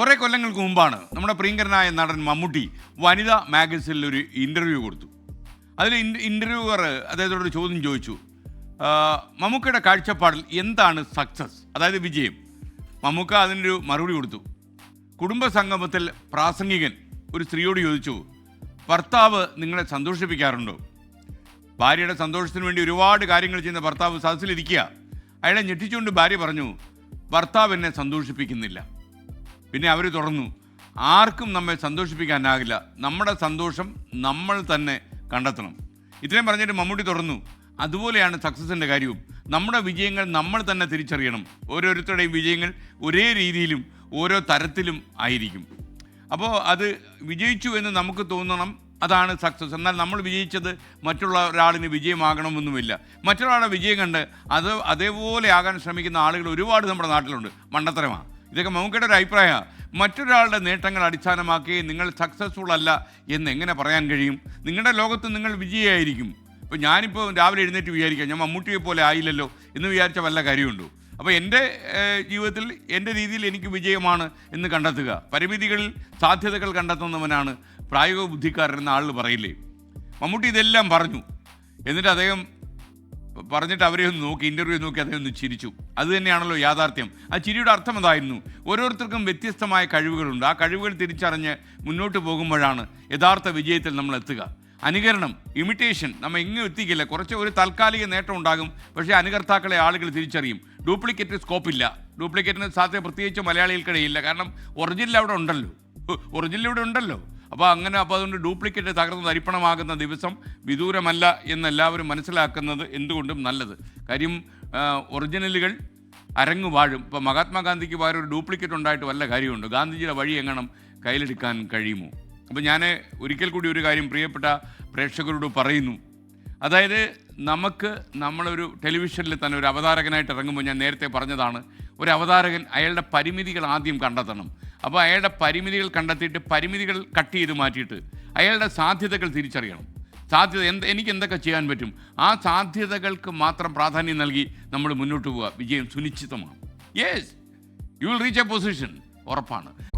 കുറേ കൊല്ലങ്ങൾക്ക് മുമ്പാണ് നമ്മുടെ പ്രിയങ്കരനായ നടൻ മമ്മൂട്ടി വനിതാ മാഗസിനിൽ ഒരു ഇന്റർവ്യൂ കൊടുത്തു. അതിൽ ഇന്റർവ്യൂവർ അദ്ദേഹത്തോട് ചോദ്യം ചോദിച്ചു. മമ്മൂക്കയുടെ കാഴ്ചപ്പാടിൽ എന്താണ് സക്സസ് അതായത് വിജയം. മമ്മൂക്ക അതിനൊരു മറുപടി കൊടുത്തു. കുടുംബ സംഗമത്തിൽ പ്രാസംഗികൻ ഒരു സ്ത്രീയോട് ചോദിച്ചു ഭർത്താവ് നിങ്ങളെ സന്തോഷിപ്പിക്കാറുണ്ടോ? ഭാര്യയുടെ സന്തോഷത്തിന് വേണ്ടി ഒരുപാട് കാര്യങ്ങൾ ചെയ്യുന്ന ഭർത്താവ് സദസ്സിലിരിക്കുക അയാളെ ഞെട്ടിച്ചുകൊണ്ട് ഭാര്യ പറഞ്ഞു ഭർത്താവ് എന്നെ സന്തോഷിപ്പിക്കുന്നില്ല. പിന്നെ അവർ തുടർന്നു ആർക്കും നമ്മെ സന്തോഷിപ്പിക്കാനാകില്ല. നമ്മുടെ സന്തോഷം നമ്മൾ തന്നെ കണ്ടെത്തണം. ഇത്രയും പറഞ്ഞിട്ട് മമ്മൂട്ടി തുറന്നു. അതുപോലെയാണ് സക്സസിന്റെ കാര്യവും. നമ്മുടെ വിജയങ്ങൾ നമ്മൾ തന്നെ തിരിച്ചറിയണം. ഓരോരുത്തരുടെയും വിജയങ്ങൾ ഒരേ രീതിയിലും ഓരോ തരത്തിലും ആയിരിക്കും. അപ്പോൾ അത് വിജയിച്ചു എന്ന് നമുക്ക് തോന്നണം. അതാണ് സക്സസ്. എന്നാൽ നമ്മൾ വിജയിച്ചത് മറ്റുള്ള ഒരാളിന് വിജയമാകണമെന്നുമില്ല. മറ്റൊരാളുടെ വിജയം കണ്ട് അത് അതേപോലെ ആകാൻ ശ്രമിക്കുന്ന ആളുകൾ ഒരുപാട് നമ്മുടെ നാട്ടിലുണ്ട്. മണ്ടത്തരമാണ് ഇതൊക്കെ മമ്മൂക്കയുടെ ഒരു അഭിപ്രായമാണ്. മറ്റൊരാളുടെ നേട്ടങ്ങൾ അടിസ്ഥാനമാക്കി നിങ്ങൾ സക്സസ്ഫുൾ അല്ല എന്ന് എങ്ങനെ പറയാൻ കഴിയും? നിങ്ങളുടെ ലോകത്ത് നിങ്ങൾ വിജയമായിരിക്കും ഇപ്പോൾ ഞാനിപ്പോൾ രാവിലെ എഴുന്നേറ്റ് വിചാരിക്കാം ഞാൻ മമ്മൂട്ടിയെ പോലെ ആയില്ലല്ലോ എന്ന് വിചാരിച്ച വല്ല കാര്യമുണ്ടോ? അപ്പോൾ എന്റെ ജീവിതത്തിൽ എന്റെ രീതിയിൽ എനിക്ക് വിജയമാണ് എന്ന് കണ്ടെത്തുക. പരിമിതികളിൽ സാധ്യതകൾ കണ്ടെത്തുന്നവനാണ് പ്രായോഗിക ബുദ്ധിക്കാരൻ എന്ന ആൾ പറയില്ലേ? മമ്മൂട്ടി ഇതെല്ലാം പറഞ്ഞു. എന്നിട്ട് അദ്ദേഹം പറഞ്ഞിട്ട് അവരെ ഒന്ന് നോക്കി ഇന്റർവ്യൂ നോക്കി അദ്ദേഹം ഒന്ന് ചിരിച്ചു. അത് തന്നെയാണല്ലോ യാഥാർത്ഥ്യം. ആ ചിരിയുടെ അർത്ഥം അതായിരുന്നു. ഓരോരുത്തർക്കും വ്യത്യസ്തമായ കഴിവുകളുണ്ട്. ആ കഴിവുകൾ തിരിച്ചറിഞ്ഞ് മുന്നോട്ട് പോകുമ്പോഴാണ് യഥാർത്ഥ വിജയത്തിൽ നമ്മൾ എത്തുക. അനുകരണം ഇമിറ്റേഷൻ നമ്മൾ എങ്ങും എത്തിക്കില്ല. കുറച്ച് ഒരു താൽക്കാലിക നേട്ടം ഉണ്ടാകും. പക്ഷേ അനുകർത്താക്കളെ ആളുകൾ തിരിച്ചറിയും. ഡ്യൂപ്ലിക്കേറ്റ് സ്കോപ്പില്ല ഡ്യൂപ്ലിക്കേറ്റിന് സാധ്യത പ്രത്യേകിച്ച് മലയാളികൾക്കിടയില്ല കാരണം ഒറിജിനൽ അവിടെ ഉണ്ടല്ലോ. ഒറിജിനൽ ഇവിടെ ഉണ്ടല്ലോ. അപ്പോൾ അങ്ങനെ അപ്പോൾ അതുകൊണ്ട് ഡ്യൂപ്ലിക്കേറ്റ് തകർന്ന് തരിപ്പണമാകുന്ന ദിവസം വിദൂരമല്ല എന്നെല്ലാവരും മനസ്സിലാക്കുന്നത് എന്തുകൊണ്ടും നല്ലത്. കാര്യം ഒറിജിനലുകൾ അരങ്ങു വാഴും. ഇപ്പോൾ മഹാത്മാഗാന്ധിക്ക് പകരം ഒരു ഡ്യൂപ്ലിക്കേറ്റ് ഉണ്ടായിട്ട് വല്ല കാര്യമുണ്ട്? ഗാന്ധിജിയുടെ വഴി എങ്ങണം കയ്യിലെടുക്കാൻ കഴിയുമോ? അപ്പോൾ ഞാൻ ഒരിക്കൽ കൂടി ഒരു കാര്യം പ്രിയപ്പെട്ട പ്രേക്ഷകരോട് പറയുന്നു. അതായത് നമുക്ക് നമ്മളൊരു ടെലിവിഷനിൽ തന്നെ ഒരു അവതാരകനായിട്ട് ഇറങ്ങുമ്പോൾ ഞാൻ നേരത്തെ പറഞ്ഞതാണ് ഒരു അവതാരകൻ അയാളുടെ പരിമിതികൾ ആദ്യം കണ്ടെത്തണം. അപ്പോൾ അയാളുടെ പരിമിതികൾ കണ്ടെത്തിയിട്ട് പരിമിതികൾ കട്ട് ചെയ്ത് മാറ്റിയിട്ട് അയാളുടെ സാധ്യതകൾ തിരിച്ചറിയണം. സാധ്യത എന്ത് എനിക്ക് എന്തൊക്കെ ചെയ്യാൻ പറ്റും? ആ സാധ്യതകൾക്ക് മാത്രം പ്രാധാന്യം നൽകി നമ്മൾ മുന്നോട്ട് പോവുക. വിജയം സുനിശ്ചിതമാണ്. Yes you will reach a position ഉറപ്പാണ്.